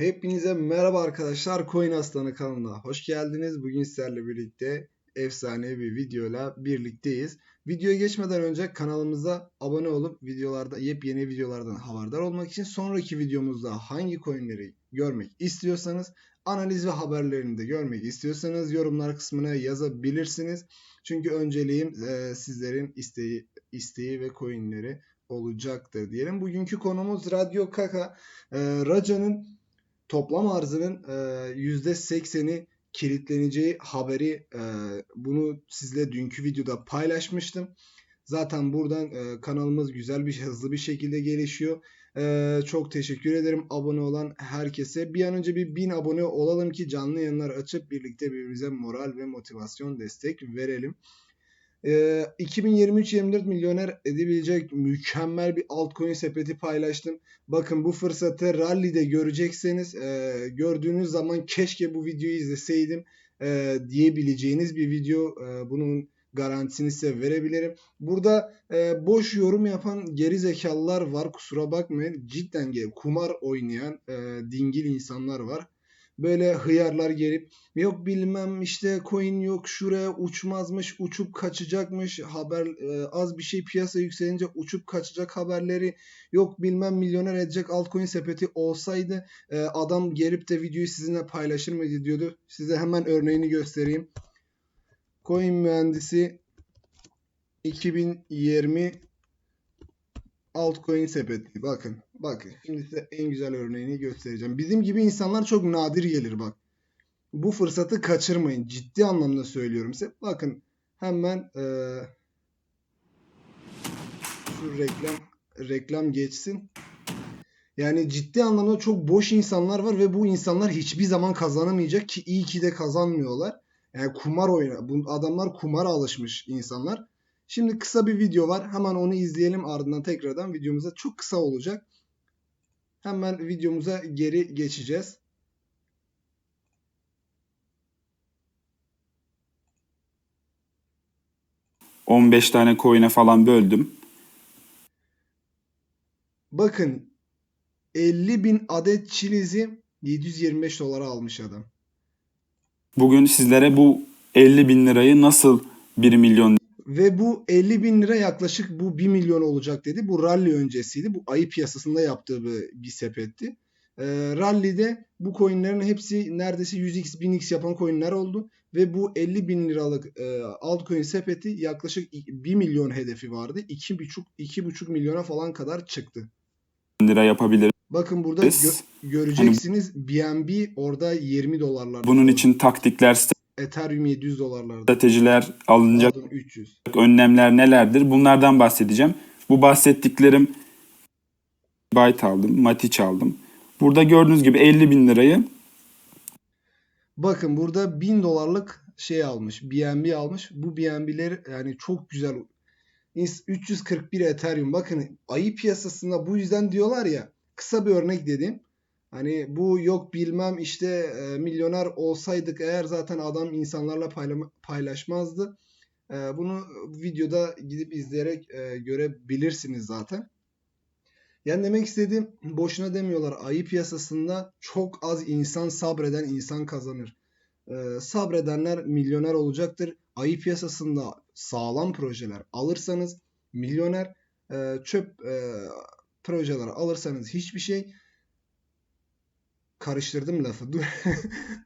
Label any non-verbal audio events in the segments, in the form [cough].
Hepinize merhaba arkadaşlar. Coin Aslanı kanalına hoş geldiniz. Bugün sizlerle birlikte efsane bir videoyla birlikteyiz. Videoya geçmeden önce kanalımıza abone olup videolarda yepyeni videolardan haberdar olmak için sonraki videomuzda hangi coinleri görmek istiyorsanız analiz ve haberlerini de görmek istiyorsanız yorumlar kısmına yazabilirsiniz. Çünkü önceliğim e, sizlerin isteği isteği ve coinleri olacaktır diyelim. Bugünkü konumuz Radyo Kaka. E, Raca'nın toplam arzının e, %80'i kilitleneceği haberi e, bunu sizle dünkü videoda paylaşmıştım. Zaten buradan e, kanalımız güzel bir hızlı bir şekilde gelişiyor. E, çok teşekkür ederim abone olan herkese. Bir an önce bir 1000 abone olalım ki canlı yayınlar açıp birlikte birbirimize moral ve motivasyon destek verelim. E, 2023-24 milyoner edebilecek mükemmel bir altcoin sepeti paylaştım. Bakın bu fırsatı rally'de görecekseniz e, gördüğünüz zaman keşke bu videoyu izleseydim e, diyebileceğiniz bir video. E, bunun garantisini size verebilirim. Burada e, boş yorum yapan geri zekalılar var. Kusura bakmayın. Cidden kumar oynayan e, dingil insanlar var. Böyle hıyarlar gelip yok bilmem işte coin yok şuraya uçmazmış uçup kaçacakmış haber e, az bir şey piyasa yükselince uçup kaçacak haberleri yok bilmem milyoner edecek altcoin sepeti olsaydı e, adam gelip de videoyu sizinle paylaşır mıydı diyordu. Size hemen örneğini göstereyim. Coin mühendisi 2020 altcoin sepeti. Bakın. Bakın. Şimdi size en güzel örneğini göstereceğim. Bizim gibi insanlar çok nadir gelir bak. Bu fırsatı kaçırmayın. Ciddi anlamda söylüyorum size. Bakın hemen e, şu reklam reklam geçsin. Yani ciddi anlamda çok boş insanlar var ve bu insanlar hiçbir zaman kazanamayacak ki iyi ki de kazanmıyorlar. Yani kumar oyna. Bu adamlar kumara alışmış insanlar. Şimdi kısa bir video var. Hemen onu izleyelim ardından tekrardan videomuza çok kısa olacak. Hemen videomuza geri geçeceğiz. ...15 tane coin'e falan böldüm. Bakın 50 bin adet çilizi 725 dolara almış adam. Bugün sizlere bu 50 bin lirayı nasıl 1 milyon Ve bu 50 bin lira yaklaşık bu 1 milyon olacak dedi. Bu rally öncesiydi. Bu ayı piyasasında yaptığı bir, bir sepetti. Ee, rally'de bu coinlerin hepsi neredeyse 100x 1000x yapan coinler oldu. Ve bu 50 bin liralık e, altcoin sepeti yaklaşık 1 milyon hedefi vardı. 2,5 2,5 milyona falan kadar çıktı. lira yapabiliriz? Bakın burada gö- göreceksiniz BNB orada 20 dolarlarda. Bunun için taktikler, Ethereum 700 dolarlarda. stratejiler, alınacak Altın 300. önlemler nelerdir? Bunlardan bahsedeceğim. Bu bahsettiklerim Byte aldım, Matic aldım. Burada gördüğünüz gibi 50 bin lirayı Bakın burada 1000 dolarlık şey almış. BNB almış. Bu BNB'ler yani çok güzel. 341 Ethereum. Bakın ayı piyasasında bu yüzden diyorlar ya kısa bir örnek dedim. Hani bu yok bilmem işte e, milyoner olsaydık eğer zaten adam insanlarla payla- paylaşmazdı. E, bunu videoda gidip izleyerek e, görebilirsiniz zaten. Yani demek istediğim boşuna demiyorlar. Ayı piyasasında çok az insan sabreden insan kazanır. Ee, sabredenler milyoner olacaktır. Ayı piyasasında sağlam projeler alırsanız milyoner, e, çöp e, projeler alırsanız hiçbir şey. Karıştırdım lafı. [laughs] Dur,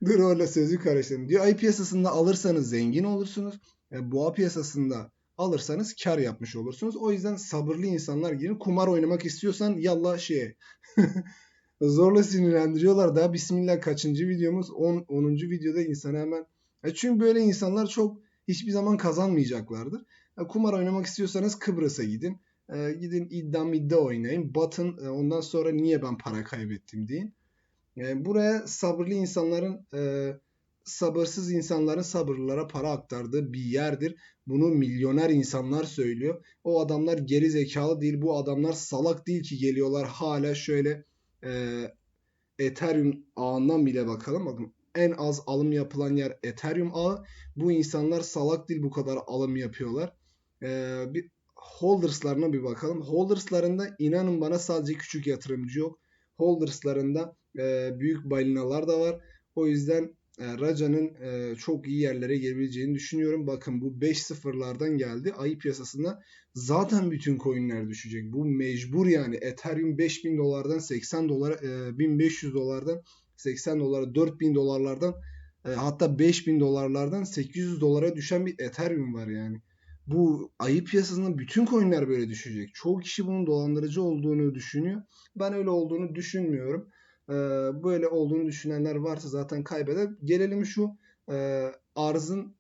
dur orada sözü karıştırdım. Diyor ayı piyasasında alırsanız zengin olursunuz. E, boğa piyasasında alırsanız kar yapmış olursunuz. O yüzden sabırlı insanlar girin. Kumar oynamak istiyorsan yallah şeye. [laughs] Zorla sinirlendiriyorlar da bismillah kaçıncı videomuz? 10. 10. videoda insana hemen. E çünkü böyle insanlar çok hiçbir zaman kazanmayacaklardır. E kumar oynamak istiyorsanız Kıbrıs'a gidin. E, gidin iddia iddia oynayın. Batın e, ondan sonra niye ben para kaybettim deyin. E, buraya sabırlı insanların e, sabırsız insanların sabırlılara para aktardığı bir yerdir. Bunu milyoner insanlar söylüyor. O adamlar geri zekalı değil. Bu adamlar salak değil ki geliyorlar hala şöyle e, Ethereum ağından bile bakalım. Bakın en az alım yapılan yer Ethereum ağı. Bu insanlar salak değil bu kadar alım yapıyorlar. E, bir holders'larına bir bakalım. Holders'larında inanın bana sadece küçük yatırımcı yok. holderslarında e, büyük balinalar da var. O yüzden e, Raja'nın e, çok iyi yerlere gelebileceğini düşünüyorum. Bakın bu 5 sıfırlardan geldi. Ayı piyasasında zaten bütün coinler düşecek. Bu mecbur yani. Ethereum 5000 dolardan 80 dolara, e, 1500 dolardan 80 dolara, 4000 dolarlardan e, hatta 5000 dolarlardan 800 dolara düşen bir Ethereum var yani. Bu ayı piyasasında bütün coinler böyle düşecek. Çoğu kişi bunun dolandırıcı olduğunu düşünüyor. Ben öyle olduğunu düşünmüyorum. Ee, böyle olduğunu düşünenler varsa zaten kaybeder. Gelelim şu e, arzın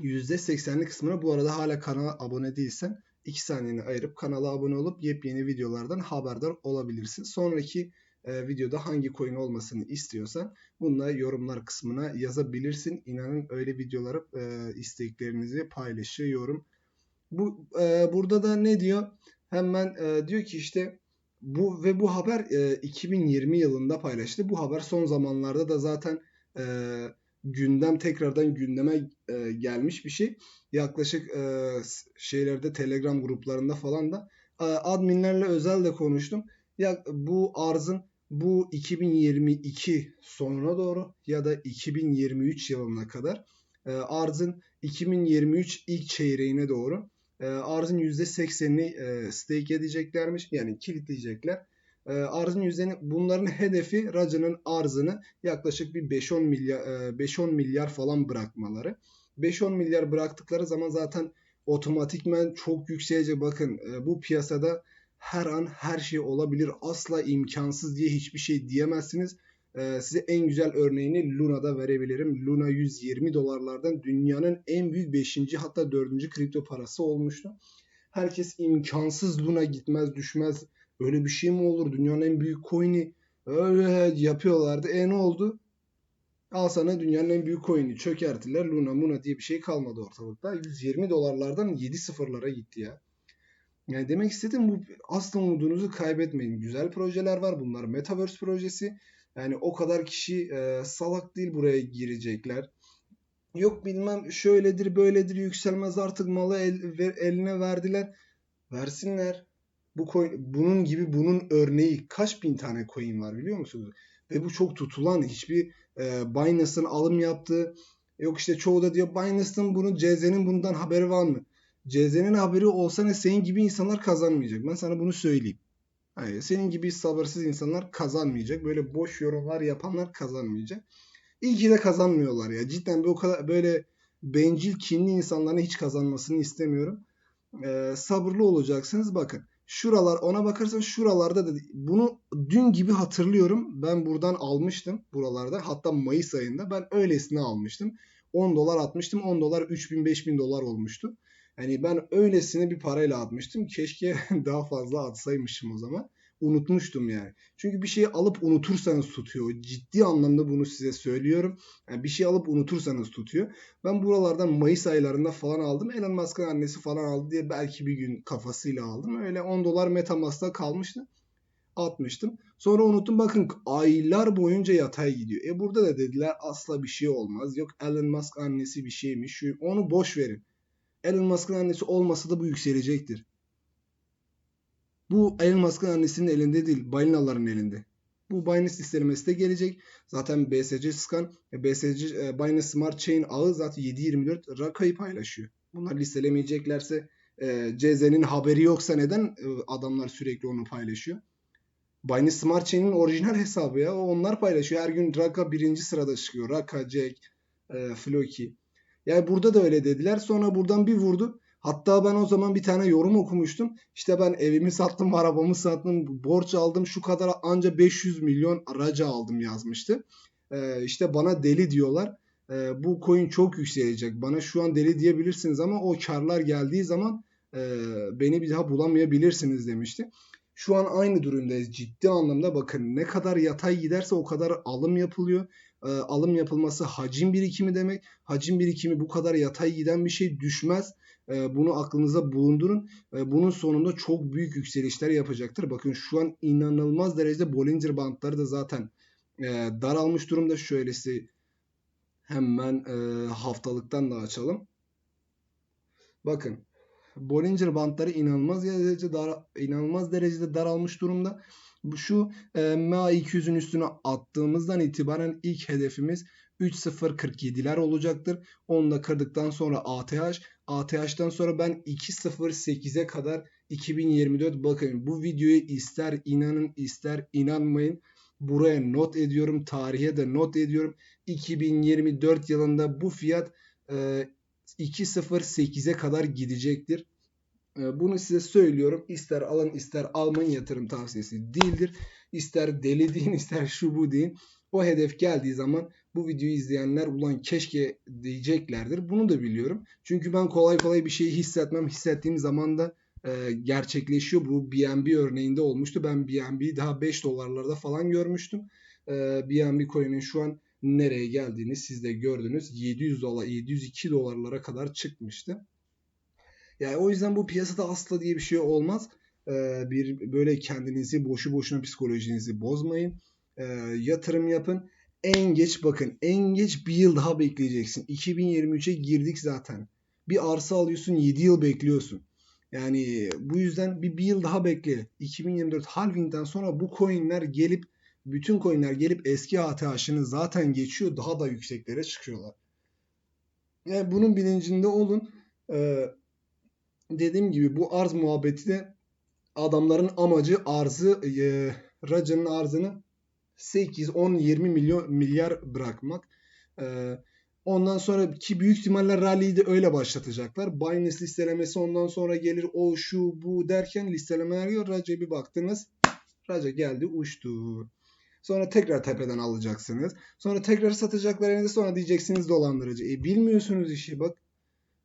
%80'lik kısmına. Bu arada hala kanala abone değilsen 2 saniyeni ayırıp kanala abone olup yepyeni videolardan haberdar olabilirsin. Sonraki e, videoda hangi coin olmasını istiyorsan bununla yorumlar kısmına yazabilirsin. İnanın öyle videoları e, isteklerinizi paylaşıyorum. Bu burada da ne diyor? Hemen diyor ki işte bu ve bu haber e, 2020 yılında paylaştı. Bu haber son zamanlarda da zaten e, gündem tekrardan gündeme e, gelmiş bir şey. Yaklaşık e, şeylerde Telegram gruplarında falan da e, adminlerle özel de konuştum. Ya bu arzın bu 2022 sonuna doğru ya da 2023 yılına kadar e, arzın 2023 ilk çeyreğine doğru e, arzın %80'ini e, stake edeceklermiş. Yani kilitleyecekler. E, arzın %'ni bunların hedefi Raja'nın arzını yaklaşık bir 5-10 milyar e, 5-10 milyar falan bırakmaları. 5-10 milyar bıraktıkları zaman zaten otomatikmen çok yükselecek. Bakın e, bu piyasada her an her şey olabilir. Asla imkansız diye hiçbir şey diyemezsiniz. Ee, size en güzel örneğini Luna'da verebilirim. Luna 120 dolarlardan dünyanın en büyük 5. hatta 4. kripto parası olmuştu. Herkes imkansız Luna gitmez düşmez. Öyle bir şey mi olur? Dünyanın en büyük coin'i öyle yapıyorlardı. E ne oldu? Al sana dünyanın en büyük coin'i çökerttiler. Luna Muna diye bir şey kalmadı ortalıkta. 120 dolarlardan 7 sıfırlara gitti ya. Yani demek istediğim bu asla umudunuzu kaybetmeyin. Güzel projeler var. Bunlar Metaverse projesi. Yani o kadar kişi e, salak değil buraya girecekler. Yok bilmem şöyledir böyledir yükselmez artık malı el, ver, eline verdiler. Versinler. Bu coin, bunun gibi bunun örneği kaç bin tane coin var biliyor musunuz? Ve bu çok tutulan hiçbir e, Binance'ın alım yaptığı yok işte çoğu da diyor Binance'ın bunu CZ'nin bundan haberi var mı? CZ'nin haberi olsa ne senin gibi insanlar kazanmayacak. Ben sana bunu söyleyeyim. Hayır, senin gibi sabırsız insanlar kazanmayacak. Böyle boş yorumlar yapanlar kazanmayacak. İyi ki de kazanmıyorlar ya. Cidden bu kadar böyle bencil, kinli insanların hiç kazanmasını istemiyorum. Ee, sabırlı olacaksınız. Bakın şuralar ona bakarsan şuralarda da bunu dün gibi hatırlıyorum. Ben buradan almıştım buralarda. Hatta Mayıs ayında ben öylesine almıştım. 10 dolar atmıştım. 10 dolar 3000 5000 dolar olmuştu. Hani ben öylesine bir parayla atmıştım. Keşke [laughs] daha fazla atsaymışım o zaman. Unutmuştum yani. Çünkü bir şeyi alıp unutursanız tutuyor. Ciddi anlamda bunu size söylüyorum. Yani bir şey alıp unutursanız tutuyor. Ben buralardan Mayıs aylarında falan aldım. Elon Musk'ın annesi falan aldı diye belki bir gün kafasıyla aldım. Öyle 10 dolar Metamask'ta kalmıştı. Atmıştım. Sonra unuttum bakın aylar boyunca yatay gidiyor. E burada da dediler asla bir şey olmaz. Yok Elon Musk annesi bir şeymiş. Şu, onu boş verin. Elon Musk'ın annesi olmasa da bu yükselecektir. Bu Elon Musk'ın annesinin elinde değil, balinaların elinde. Bu Binance listelemesi de gelecek. Zaten BSC Scan, BSC e, Binance Smart Chain ağı zaten 7.24 rakayı paylaşıyor. Bunlar listelemeyeceklerse e, CZ'nin haberi yoksa neden e, adamlar sürekli onu paylaşıyor? Binance Smart Chain'in orijinal hesabı ya. Onlar paylaşıyor. Her gün Raka birinci sırada çıkıyor. Raka, Jack, e, Floki. Yani burada da öyle dediler. Sonra buradan bir vurdu. Hatta ben o zaman bir tane yorum okumuştum. İşte ben evimi sattım, arabamı sattım, borç aldım şu kadar anca 500 milyon aracı aldım yazmıştı. Ee, işte bana deli diyorlar. Ee, bu coin çok yükselecek. Bana şu an deli diyebilirsiniz ama o karlar geldiği zaman e, beni bir daha bulamayabilirsiniz demişti. Şu an aynı durumdayız. Ciddi anlamda bakın ne kadar yatay giderse o kadar alım yapılıyor. E, alım yapılması hacim birikimi demek. Hacim birikimi bu kadar yatay giden bir şey düşmez. E, bunu aklınıza bulundurun. E, bunun sonunda çok büyük yükselişler yapacaktır. Bakın şu an inanılmaz derecede Bollinger Bandları da zaten e, daralmış durumda. Şöylesi hemen e, haftalıktan da açalım. Bakın Bollinger Bandları inanılmaz derecede dar, inanılmaz derecede daralmış durumda. Bu şu e, MA200'ün üstüne attığımızdan itibaren ilk hedefimiz 3.047'ler olacaktır. Onu da kırdıktan sonra ATH. ATH'dan sonra ben 2.08'e kadar 2024 bakın bu videoyu ister inanın ister inanmayın. Buraya not ediyorum. Tarihe de not ediyorum. 2024 yılında bu fiyat e, 2.08'e kadar gidecektir. E, Bunu size söylüyorum. İster alın ister almayın yatırım tavsiyesi değildir. İster deli [laughs] deyin ister şu bu deyin. O hedef geldiği zaman bu videoyu izleyenler ulan keşke diyeceklerdir. Bunu da biliyorum. Çünkü ben kolay kolay bir şeyi hissetmem. Hissettiğim zaman da e, gerçekleşiyor. Bu BNB örneğinde olmuştu. Ben BNB'yi daha 5 dolarlarda falan görmüştüm. E, BNB coin'in şu an nereye geldiğini siz de gördünüz. 700 dolar, 702 dolarlara kadar çıkmıştı. Yani o yüzden bu piyasada asla diye bir şey olmaz. Ee, bir böyle kendinizi boşu boşuna psikolojinizi bozmayın. Ee, yatırım yapın. En geç bakın en geç bir yıl daha bekleyeceksin. 2023'e girdik zaten. Bir arsa alıyorsun 7 yıl bekliyorsun. Yani bu yüzden bir, bir yıl daha bekle. 2024 halvingden sonra bu coinler gelip bütün coinler gelip eski ATH'ını zaten geçiyor. Daha da yükseklere çıkıyorlar. Yani bunun bilincinde olun. Ee, dediğim gibi bu arz muhabbeti de adamların amacı arzı e, racının arzını 8, 10, 20 milyon milyar bırakmak. E, ondan sonra ki büyük ihtimalle rally'yi de öyle başlatacaklar. Binance listelemesi ondan sonra gelir o şu bu derken listelemeler geliyor. Raca bir baktınız. Raca geldi uçtu. Sonra tekrar tepeden alacaksınız. Sonra tekrar satacaklar elinde sonra diyeceksiniz dolandırıcı. E bilmiyorsunuz işi bak.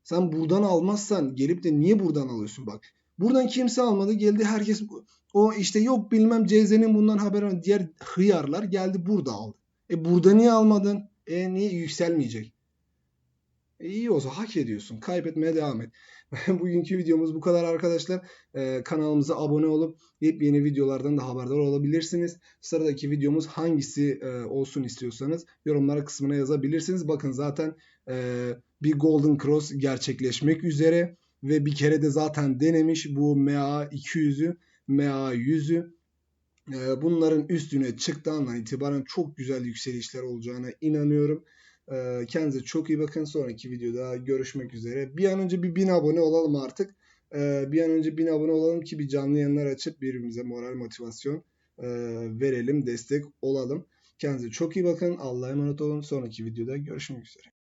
Sen buradan almazsan gelip de niye buradan alıyorsun bak. Buradan kimse almadı geldi herkes o işte yok bilmem CZ'nin bundan haber var. Diğer hıyarlar geldi burada aldı. E burada niye almadın? E niye yükselmeyecek? E iyi olsa hak ediyorsun. Kaybetmeye devam et. [laughs] Bugünkü videomuz bu kadar arkadaşlar. Ee, kanalımıza abone olup yepyeni videolardan da haberdar olabilirsiniz. Sıradaki videomuz hangisi e, olsun istiyorsanız yorumlara kısmına yazabilirsiniz. Bakın zaten e, bir Golden Cross gerçekleşmek üzere ve bir kere de zaten denemiş bu MA 200'ü, MA 100'ü. E, bunların üstüne çıktığından itibaren çok güzel yükselişler olacağına inanıyorum. E, kendinize çok iyi bakın. Sonraki videoda görüşmek üzere. Bir an önce bir bin abone olalım artık. E, bir an önce bin abone olalım ki bir canlı yayınlar açıp birbirimize moral motivasyon e, verelim, destek olalım. Kendinize çok iyi bakın. Allah'a emanet olun. Sonraki videoda görüşmek üzere.